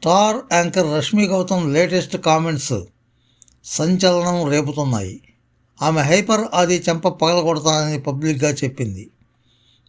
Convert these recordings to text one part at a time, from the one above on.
Star anchor Rashmi Gautam latest comments సంచలనం రేపుతున్నాయి. ఆమె హైపర్ ఆది చెంప పగలగొడతానని పబ్లిక్గా చెప్పింది.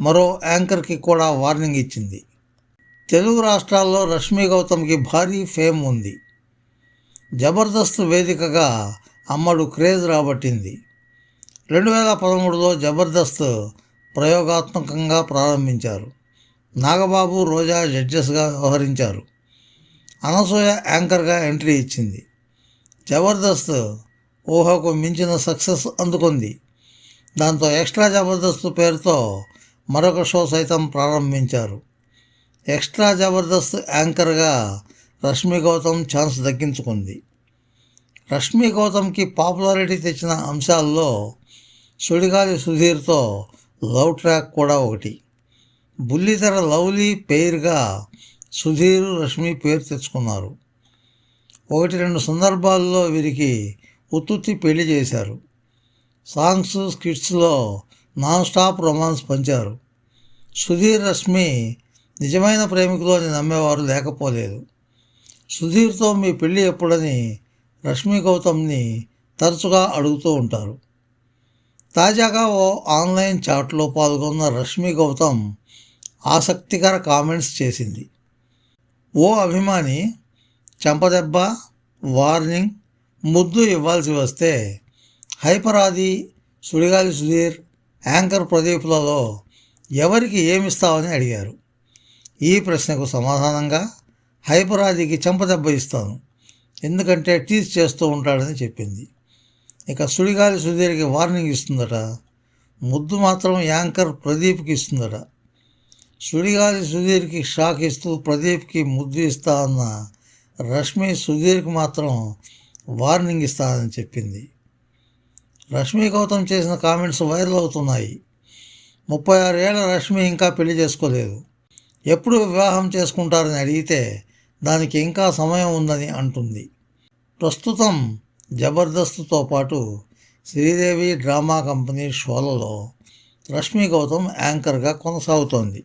మరో యాంకర్కి కూడా వార్నింగ్ ఇచ్చింది. తెలుగు రాష్ట్రాల్లో రష్మి గౌతమ్కి భారీ ఫేమ్ ఉంది. జబర్దస్త్ వేదికగా అమ్మడు క్రేజ్ రాబట్టింది. రెండు వేల పదమూడులో జబర్దస్త్ ప్రయోగాత్మకంగా ప్రారంభించారు. నాగబాబు రోజా జడ్జెస్గా వ్యవహరించారు. అనసూయ యాంకర్గా ఎంట్రీ ఇచ్చింది. జబర్దస్త్ ఊహకు మించిన సక్సెస్ అందుకుంది. దాంతో ఎక్స్ట్రా జబర్దస్త్ పేరుతో మరొక షో సైతం ప్రారంభించారు. ఎక్స్ట్రా జబర్దస్త్ యాంకర్గా రష్మి గౌతమ్ ఛాన్స్ దక్కించుకుంది. రష్మి గౌతమ్కి పాపులారిటీ తెచ్చిన అంశాల్లో సుడిగాలి సుధీర్తో లవ్ ట్రాక్ కూడా ఒకటి. బుల్లితెర లవ్లీ పెయిర్గా సుధీర్ రష్మి పేరు తెచ్చుకున్నారు. ఒకటి రెండు సందర్భాల్లో వీరికి ఉత్తుత్తి పెళ్ళి చేశారు. సాంగ్స్ స్కిట్స్లో నాన్ స్టాప్ రొమాన్స్ పంచారు. సుధీర్ రష్మి నిజమైన ప్రేమికులు అని నమ్మేవారు లేకపోలేదు. సుధీర్తో మీ పెళ్ళి ఎప్పుడని రష్మి గౌతమ్ని తరచుగా అడుగుతూ ఉంటారు. తాజాగా ఓ ఆన్లైన్ చాట్లో పాల్గొన్న రష్మి గౌతమ్ ఆసక్తికర కామెంట్స్ చేసింది. ఓ అభిమాని చెంపదెబ్బ వార్నింగ్ ముద్దు ఇవ్వాల్సి వస్తే హైపరాది సుడిగాలి సుధీర్ యాంకర్ ప్రదీప్లలో ఎవరికి ఏమిస్తావని అడిగారు. ఈ ప్రశ్నకు సమాధానంగా హైపరాదికి చెంపదెబ్బ ఇస్తాను ఎందుకంటే టీజ్ చేస్తూ ఉంటాడని చెప్పింది. ఇక సుడిగాలి సుధీర్కి వార్నింగ్ ఇస్తుందట. ముద్దు మాత్రం యాంకర్ ప్రదీప్కి ఇస్తుందట. సుడిగాలి సుధీర్కి షాక్ ఇస్తూ ప్రదీప్కి ముద్దు ఇస్తా అన్న రష్మి సుధీర్కి మాత్రం వార్నింగ్ ఇస్తానని చెప్పింది. రష్మి గౌతమ్ చేసిన కామెంట్స్ వైరల్ అవుతున్నాయి. ముప్పై ఆరు రష్మి ఇంకా పెళ్ళి చేసుకోలేదు. ఎప్పుడు వివాహం చేసుకుంటారని అడిగితే దానికి ఇంకా సమయం ఉందని అంటుంది. ప్రస్తుతం జబర్దస్త్తో పాటు శ్రీదేవి డ్రామా కంపెనీ షోలలో రష్మి గౌతమ్ యాంకర్గా కొనసాగుతోంది.